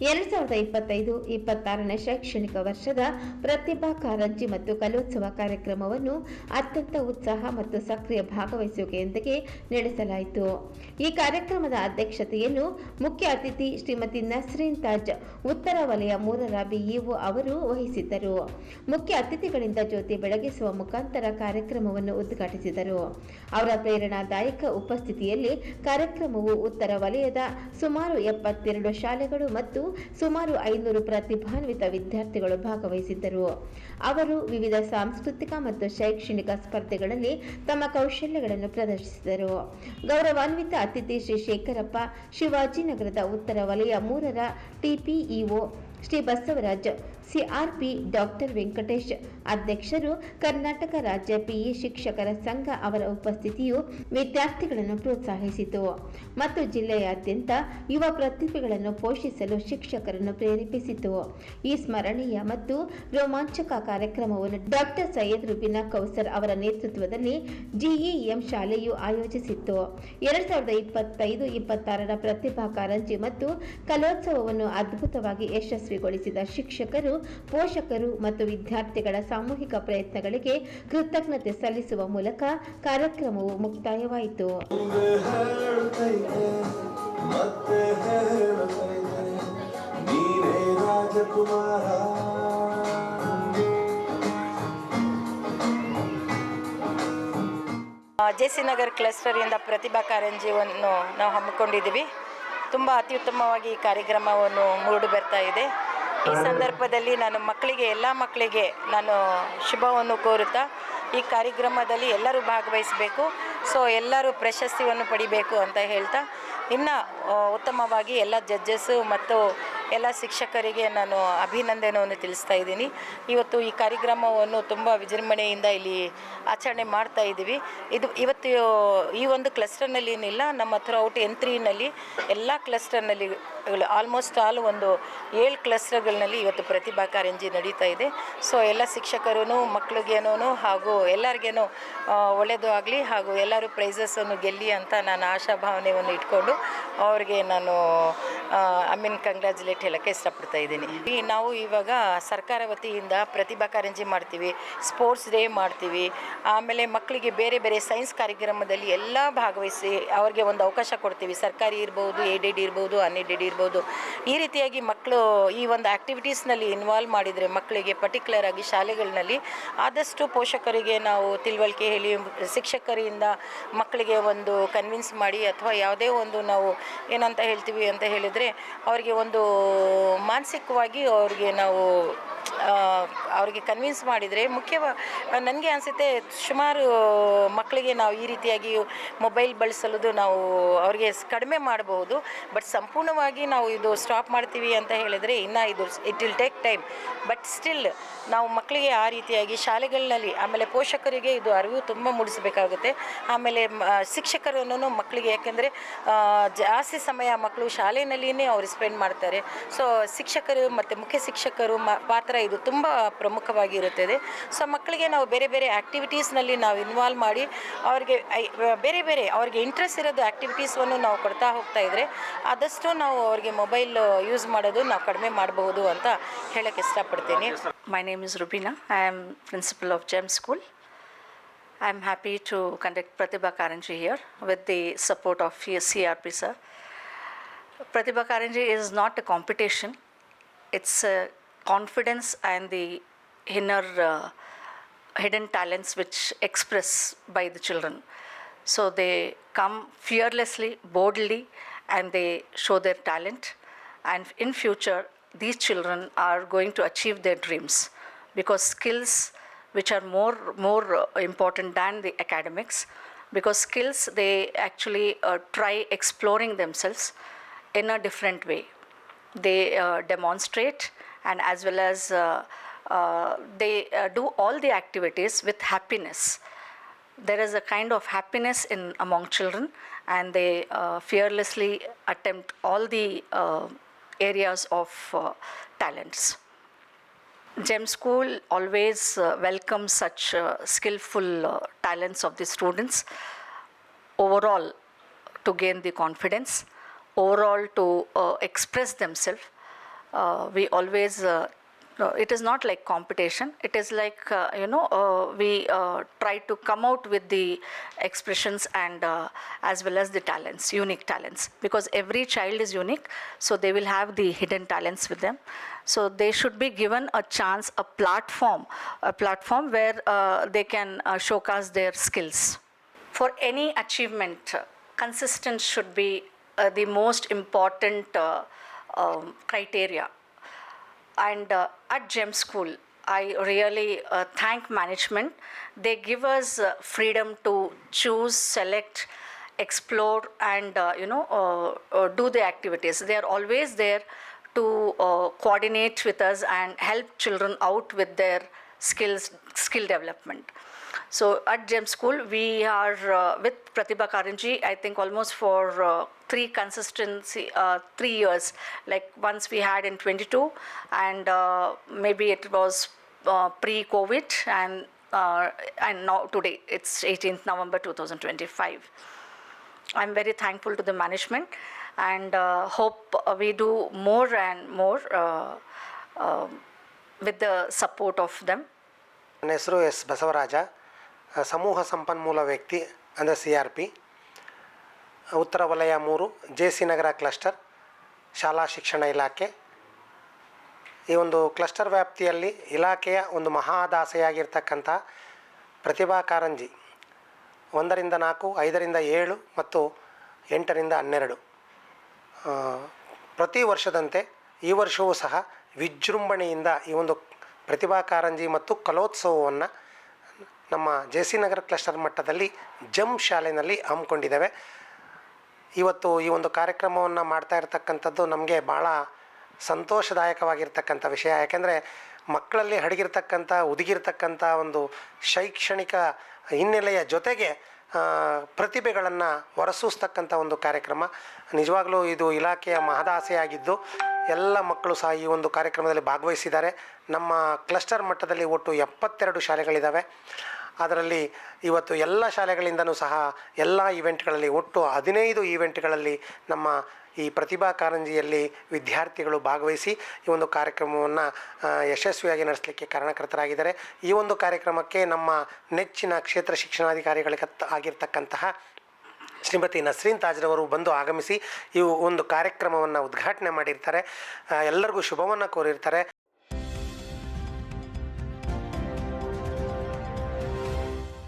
ಎರಡ್ ಸಾವಿರದ ಇಪ್ಪತ್ತೈದು, ಇಪ್ಪತ್ತಾರನೇ ಶೈಕ್ಷಣಿಕ ವರ್ಷದ ಪ್ರತಿಭಾ ಕಾರಂಜಿ ಮತ್ತು ಕಲೋತ್ಸವ ಕಾರ್ಯಕ್ರಮವನ್ನು ಅತ್ಯಂತ ಉತ್ಸಾಹ ಮತ್ತು ಸಕ್ರಿಯ ಭಾಗವಹಿಸುವಿಕೆಯೊಂದಿಗೆ ನಡೆಸಲಾಯಿತು. ಈ ಕಾರ್ಯಕ್ರಮದ ಅಧ್ಯಕ್ಷತೆಯನ್ನು ಮುಖ್ಯ ಅತಿಥಿ ಶ್ರೀಮತಿ ನಸ್ರೀನ್ ತಾಜ್, ಉತ್ತರ ವಲಯ ಮೂರರ ಬಿಇಒ ಅವರು ವಹಿಸಿದ್ದರು. ಮುಖ್ಯ ಅತಿಥಿಗಳಿಂದ ಜ್ಯೋತಿ ಬೆಳಗಿಸುವ ಮುಖಾಂತರ ಕಾರ್ಯಕ್ರಮವನ್ನು ಉದ್ಘಾಟಿಸಿದರು. ಅವರ ಪ್ರೇರಣಾದಾಯಕ ಉಪಸ್ಥಿತಿಯಲ್ಲಿ ಕಾರ್ಯಕ್ರಮವು ಉತ್ತರ ವಲಯದ ಸುಮಾರು ಎಪ್ಪತ್ತೆರಡು ಶಾಲೆಗಳು ಮತ್ತು ಸುಮಾರು ಐನೂರು ಪ್ರತಿಭಾನ್ವಿತ ವಿದ್ಯಾರ್ಥಿಗಳು ಭಾಗವಹಿಸಿದ್ದರು. ಅವರು ವಿವಿಧ ಸಾಂಸ್ಕೃತಿಕ ಮತ್ತು ಶೈಕ್ಷಣಿಕ ಸ್ಪರ್ಧೆಗಳಲ್ಲಿ ತಮ್ಮ ಕೌಶಲ್ಯಗಳನ್ನು ಪ್ರದರ್ಶಿಸಿದರು. ಗೌರವಾನ್ವಿತ ಅತಿಥಿ ಶ್ರೀ ಶೇಖರಪ್ಪ, ಶಿವಾಜಿನಗರದ ಉತ್ತರ ವಲಯ ಮೂರರ T P E O Shri Basavaraj CRP doctor Venkatesh ಅಧ್ಯಕ್ಷರು ಕರ್ನಾಟಕ ರಾಜ್ಯ ಪಿಇ ಶಿಕ್ಷಕರ ಸಂಘ ಅವರ ಉಪಸ್ಥಿತಿಯು ವಿದ್ಯಾರ್ಥಿಗಳನ್ನು ಪ್ರೋತ್ಸಾಹಿಸಿತು ಮತ್ತು ಜಿಲ್ಲೆಯಾದ್ಯಂತ ಯುವ ಪ್ರತಿಭೆಗಳನ್ನು ಪೋಷಿಸಲು ಶಿಕ್ಷಕರನ್ನು ಪ್ರೇರೇಪಿಸಿತು. ಈ ಸ್ಮರಣೀಯ ಮತ್ತು ರೋಮಾಂಚಕ ಕಾರ್ಯಕ್ರಮವನ್ನು ಡಾಕ್ಟರ್ ಸೈಯದ್ ರುಬಿನಾ ಕೌಸರ್ ಅವರ ನೇತೃತ್ವದಲ್ಲಿ ಜಿಇಎಂ ಶಾಲೆಯು ಆಯೋಜಿಸಿತ್ತು. ಎರಡ್ ಸಾವಿರದ ಇಪ್ಪತ್ತೈದು ಇಪ್ಪತ್ತಾರರ ಪ್ರತಿಭಾ ಕಾರಂಜಿ ಮತ್ತು ಕಲೋತ್ಸವವನ್ನು ಅದ್ಭುತವಾಗಿ ಯಶಸ್ವಿಗೊಳಿಸಿದ ಶಿಕ್ಷಕರು ಪೋಷಕರು ಮತ್ತು ವಿದ್ಯಾರ್ಥಿಗಳ ಸಾಮೂಹಿಕ ಪ್ರಯತ್ನಗಳಿಗೆ ಕೃತಜ್ಞತೆ ಸಲ್ಲಿಸುವ ಮೂಲಕ ಕಾರ್ಯಕ್ರಮವು ಮುಕ್ತಾಯವಾಯಿತು. ಜೆ ಸಿ ನಗರ್ ಕ್ಲಸ್ಟರಿಂದ ಪ್ರತಿಭಾ ಕಾರಂಜಿಯನ್ನು ನಾವು ಹಮ್ಮಿಕೊಂಡಿದ್ದೀವಿ. ತುಂಬ ಅತ್ಯುತ್ತಮವಾಗಿ ಈ ಕಾರ್ಯಕ್ರಮವನ್ನು ಮೂಡಿ ಬರ್ತಾ ಇದೆ. ಈ ಸಂದರ್ಭದಲ್ಲಿ ನಾನು ಮಕ್ಕಳಿಗೆ ಎಲ್ಲ ಮಕ್ಕಳಿಗೆ ನಾನು ಶುಭವನ್ನು ಕೋರುತ್ತಾ ಈ ಕಾರ್ಯಕ್ರಮದಲ್ಲಿ ಎಲ್ಲರೂ ಭಾಗವಹಿಸಬೇಕು. ಸೊ ಎಲ್ಲರೂ ಪ್ರಶಸ್ತಿಯನ್ನು ಪಡಿಬೇಕು ಅಂತ ಹೇಳ್ತಾ ಇನ್ನು ಉತ್ತಮವಾಗಿ ಎಲ್ಲ ಜಡ್ಜಸ್ಸು ಮತ್ತು ಎಲ್ಲ ಶಿಕ್ಷಕರಿಗೆ ನಾನು ಅಭಿನಂದನೆಯನ್ನು ತಿಳಿಸ್ತಾ ಇದ್ದೀನಿ. ಇವತ್ತು ಈ ಕಾರ್ಯಕ್ರಮವನ್ನು ತುಂಬ ವಿಜೃಂಭಣೆಯಿಂದ ಇಲ್ಲಿ ಆಚರಣೆ ಮಾಡ್ತಾ ಇದ್ದೀವಿ. ಇದು ಇವತ್ತು ಈ ಒಂದು ಕ್ಲಸ್ಟರ್ನಲ್ಲಿ ಏನಿಲ್ಲ ನಮ್ಮ ಔಟ್ ಎನ್ ತ್ರೀನಲ್ಲಿ ಎಲ್ಲ ಕ್ಲಸ್ಟರ್ನಲ್ಲಿ ಆಲ್ಮೋಸ್ಟ್ ಆಲ್ ಒಂದು ಏಳು ಕ್ಲಸ್ಟರ್ಗಳಲ್ಲಿ ಇವತ್ತು ಪ್ರತಿಭಾ ಕಾರಂಜಿ ನಡೀತಾ ಇದೆ. ಸೊ ಎಲ್ಲ ಶಿಕ್ಷಕರೂ ಮಕ್ಕಳಿಗೇನೂ ಹಾಗೂ ಎಲ್ಲರಿಗೇನೋ ಒಳ್ಳೆಯದು ಆಗಲಿ ಹಾಗೂ ಎಲ್ಲರೂ ಪ್ರೈಸಸ್ಸನ್ನು ಗೆಲ್ಲಿ ಅಂತ ನಾನು ಆಶಾ ಭಾವನೆಯನ್ನು ಇಟ್ಕೊಂಡು ಅವ್ರಿಗೆ ನಾನು ಐ ಮೀನ್ ಕಂಗ್ರ್ಯಾಚುಲೇಟ್ ಹೇಳೋಕ್ಕೆ ಇಷ್ಟಪಡ್ತಾ ಇದ್ದೀನಿ. ಈ ನಾವು ಇವಾಗ ಸರ್ಕಾರ ವತಿಯಿಂದ ಪ್ರತಿಭಾ ಕಾರಂಜಿ ಮಾಡ್ತೀವಿ ಸ್ಪೋರ್ಟ್ಸ್ ಡೇ ಮಾಡ್ತೀವಿ, ಆಮೇಲೆ ಮಕ್ಕಳಿಗೆ ಬೇರೆ ಬೇರೆ ಸೈನ್ಸ್ ಕಾರ್ಯಕ್ರಮದಲ್ಲಿ ಎಲ್ಲ ಭಾಗವಹಿಸಿ ಅವ್ರಿಗೆ ಒಂದು ಅವಕಾಶ ಕೊಡ್ತೀವಿ. ಸರ್ಕಾರಿ ಇರ್ಬೋದು ಏಡೆಡ್ ಇರ್ಬೋದು ಅನ್ಎಡೆಡ್ ಇರ್ಬೋದು. ಈ ರೀತಿಯಾಗಿ ಮಕ್ಕಳು ಈ ಒಂದು ಆ್ಯಕ್ಟಿವಿಟೀಸ್ನಲ್ಲಿ ಇನ್ವಾಲ್ವ್ ಮಾಡಿದರೆ ಮಕ್ಕಳಿಗೆ ಪರ್ಟಿಕ್ಯುಲರ್ ಆಗಿ ಶಾಲೆಗಳಲ್ಲಿ ಆದಷ್ಟು ಪೋಷಕರಿಗೆ ನಾವು ತಿಳುವಳಿಕೆ ಹೇಳಿ, ಶಿಕ್ಷಕರಿಂದ ಮಕ್ಕಳಿಗೆ ಒಂದು ಕನ್ವಿನ್ಸ್ ಮಾಡಿ ಅಥವಾ ಯಾವುದೇ ಒಂದು ನಾವು ಏನಂತ ಹೇಳ್ತೀವಿ ಅಂತ ಹೇಳಿದರೆ ಅವರಿಗೆ ಒಂದು ಮಾನಸಿಕವಾಗಿ ಅವ್ರಿಗೆ ನಾವು ಅವ್ರಿಗೆ ಕನ್ವಿನ್ಸ್ ಮಾಡಿದರೆ ಮುಖ್ಯವ, ನನಗೆ ಅನಿಸುತ್ತೆ ಸುಮಾರು ಮಕ್ಕಳಿಗೆ ನಾವು ಈ ರೀತಿಯಾಗಿ ಮೊಬೈಲ್ ಬಳಸಲು ನಾವು ಅವರಿಗೆ ಕಡಿಮೆ ಮಾಡಬಹುದು ಬಟ್ ಸಂಪೂರ್ಣವಾಗಿ ನಾವು ಇದು ಸ್ಟಾಪ್ ಮಾಡ್ತೀವಿ ಅಂತ ಹೇಳಿದರೆ ಇನ್ನು ಇದು it will take time but still ನಾವು ಮಕ್ಕಳಿಗೆ ಆ ರೀತಿಯಾಗಿ ಶಾಲೆಗಳಲ್ಲಿ, ಆಮೇಲೆ ಪೋಷಕರಿಗೆ ಇದು ಅರಿವು ತುಂಬ ಮೂಡಿಸಬೇಕಾಗುತ್ತೆ. ಆಮೇಲೆ ಶಿಕ್ಷಕರನ್ನು ಮಕ್ಕಳಿಗೆ ಯಾಕೆಂದರೆ ಜಾಸ್ತಿ ಸಮಯ ಮಕ್ಕಳು ಶಾಲೆಯಲ್ಲಿಯೇ ಅವರು ಸ್ಪೆಂಡ್ ಮಾಡ್ತಾರೆ. ಸೊ ಶಿಕ್ಷಕರು ಮತ್ತು ಮುಖ್ಯ ಶಿಕ್ಷಕರು ಮ ಪಾತ್ರ ಇದು ತುಂಬ ಪ್ರಮುಖವಾಗಿರುತ್ತದೆ. ಸೊ ಮಕ್ಕಳಿಗೆ ನಾವು ಬೇರೆ ಬೇರೆ ಆ್ಯಕ್ಟಿವಿಟೀಸ್ನಲ್ಲಿ ನಾವು ಇನ್ವಾಲ್ವ್ ಮಾಡಿ ಅವ್ರಿಗೆ ಬೇರೆ ಬೇರೆ ಅವ್ರಿಗೆ ಇಂಟ್ರೆಸ್ಟ್ ಇರೋದು ಆ್ಯಕ್ಟಿವಿಟೀಸನ್ನು ನಾವು ಕೊಡ್ತಾ ಹೋಗ್ತಾ ಇದ್ದರೆ ಆದಷ್ಟು ನಾವು ಅವ್ರಿಗೆ ಮೊಬೈಲ್ ಯೂಸ್ ಮಾಡೋದು ನಾವು ಕಡಿಮೆ ಮಾಡಬಹುದು ಅಂತ ಹೇಳಕ್ಕೆ ಇಷ್ಟಪಡ್ತೀನಿ. My name is is I am principal of Gem school I am happy to conduct Pratibha Karanji here with the support of C R P sir Pratibha Karanji is not a competition a confidence and the inner uh, hidden talents which express by the children. So they come fearlessly, boldly, and they show their talent. And in future, these children are going to achieve their dreams because skills which are more more uh, important than the academics because skills they actually uh, try exploring themselves in a different way they uh, demonstrate and as well as uh, uh, they uh, do all the activities with happiness. There is a kind of happiness in among children and they uh, fearlessly attempt all the uh, areas of uh, talents. Gem school always welcomes such skillful talents of the students. Overall to gain the confidence. Overall to express themselves we always uh, no, it is not like competition. It is like uh, you know uh, we uh, try to come out with the expressions and uh, as well as the talents, unique talents, because every child is unique. So they will have the hidden talents with them. So they should be given a chance, a platform, a platform where uh, they can uh, showcase their skills. For any achievement, consistency should be uh, the most important uh, criteria. And uh, at gem school i really uh, thank management. They give us uh, freedom to choose select explore and you know do the activities. They are always there to uh, coordinate with us and help children out with their skills skill development so at GEM School, we are uh, with Pratibha Karanji, I think almost for uh, three consistency, uh, three years. Like once we had in 22, and uh, maybe it was uh, pre-COVID, and uh, and now today it's 18th November 2025. I'm very thankful to the management, and uh, hope uh, we do more and more uh, uh, with the support of them. ನನ್ನ ಹೆಸರು S Basavaraj ಅ, ಸಮೂಹ ಸಂಪನ್ಮೂಲ ವ್ಯಕ್ತಿ, ಅಂದರೆ C R P ಉತ್ತರ ವಲಯ ಮೂರು J C ನಗರ cluster ಶಾಲಾ ಶಿಕ್ಷಣ ಇಲಾಖೆ. ಈ ಒಂದು ಕ್ಲಸ್ಟರ್ ವ್ಯಾಪ್ತಿಯಲ್ಲಿ ಇಲಾಖೆಯ ಒಂದು ಮಹಾದಾಸೆಯಾಗಿರ್ತಕ್ಕಂಥ ಪ್ರತಿಭಾ ಕಾರಂಜಿ, ಒಂದರಿಂದ ನಾಲ್ಕು, ಐದರಿಂದ ಏಳು ಮತ್ತು ಎಂಟರಿಂದ ಹನ್ನೆರಡು. ಪ್ರತಿ ವರ್ಷದಂತೆ ಈ ವರ್ಷವೂ ಸಹ ವಿಜೃಂಭಣೆಯಿಂದ ಈ ಒಂದು ಪ್ರತಿಭಾ ಕಾರಂಜಿ ಮತ್ತು ಕಲೋತ್ಸವವನ್ನು ನಮ್ಮ ಜೆ ಸಿ ನಗರ ಕ್ಲಸ್ಟರ್ ಮಟ್ಟದಲ್ಲಿ ಜಮ್ ಶಾಲೆಯಲ್ಲಿ ಹಮ್ಮಿಕೊಂಡಿದ್ದೇವೆ. ಇವತ್ತು ಈ ಒಂದು ಕಾರ್ಯಕ್ರಮವನ್ನು ಮಾಡ್ತಾ ಇರತಕ್ಕಂಥದ್ದು ನಮಗೆ ಭಾಳ ಸಂತೋಷದಾಯಕವಾಗಿರ್ತಕ್ಕಂಥ ವಿಷಯ. ಯಾಕೆಂದರೆ ಮಕ್ಕಳಲ್ಲಿ ಅಡಗಿರ್ತಕ್ಕಂಥ ಉದುಗಿರ್ತಕ್ಕಂಥ ಒಂದು ಶೈಕ್ಷಣಿಕ ಹಿನ್ನೆಲೆಯ ಜೊತೆಗೆ ಪ್ರತಿಭೆಗಳನ್ನು ಹೊರಸೂಸ್ತಕ್ಕಂಥ ಒಂದು ಕಾರ್ಯಕ್ರಮ. ನಿಜವಾಗಲೂ ಇದು ಇಲಾಖೆಯ ಮಹದಾಸೆಯಾಗಿದ್ದು ಎಲ್ಲ ಮಕ್ಕಳು ಸಹ ಈ ಒಂದು ಕಾರ್ಯಕ್ರಮದಲ್ಲಿ ಭಾಗವಹಿಸಿದ್ದಾರೆ. ನಮ್ಮ ಕ್ಲಸ್ಟರ್ ಮಟ್ಟದಲ್ಲಿ ಒಟ್ಟು ಎಪ್ಪತ್ತೆರಡು ಶಾಲೆಗಳಿದ್ದಾವೆ ಅದರಲ್ಲಿ ಇವತ್ತು ಎಲ್ಲ ಶಾಲೆಗಳಿಂದನೂ ಸಹ ಎಲ್ಲ ಈವೆಂಟ್ಗಳಲ್ಲಿ ಒಟ್ಟು ಹದಿನೈದು ಈವೆಂಟ್ಗಳಲ್ಲಿ ನಮ್ಮ ಈ ಪ್ರತಿಭಾ ಕಾರಂಜಿಯಲ್ಲಿ ವಿದ್ಯಾರ್ಥಿಗಳು ಭಾಗವಹಿಸಿ ಈ ಒಂದು ಕಾರ್ಯಕ್ರಮವನ್ನು ಯಶಸ್ವಿಯಾಗಿ ನಡೆಸಲಿಕ್ಕೆ ಕಾರಣಕರ್ತರಾಗಿದ್ದಾರೆ. ಈ ಒಂದು ಕಾರ್ಯಕ್ರಮಕ್ಕೆ ನಮ್ಮ ನೆಚ್ಚಿನ ಕ್ಷೇತ್ರ ಶಿಕ್ಷಣಾಧಿಕಾರಿಗಳಿಗೆ ಆಗಿರ್ತಕ್ಕಂತಹ ಶ್ರೀಮತಿ ನಸ್ರೀನ್ ತಾಜ್ರವರು ಬಂದು ಆಗಮಿಸಿ ಈ ಒಂದು ಕಾರ್ಯಕ್ರಮವನ್ನು ಉದ್ಘಾಟನೆ ಮಾಡಿರ್ತಾರೆ. ಎಲ್ಲರಿಗೂ ಶುಭವನ್ನು ಕೋರಿರ್ತಾರೆ.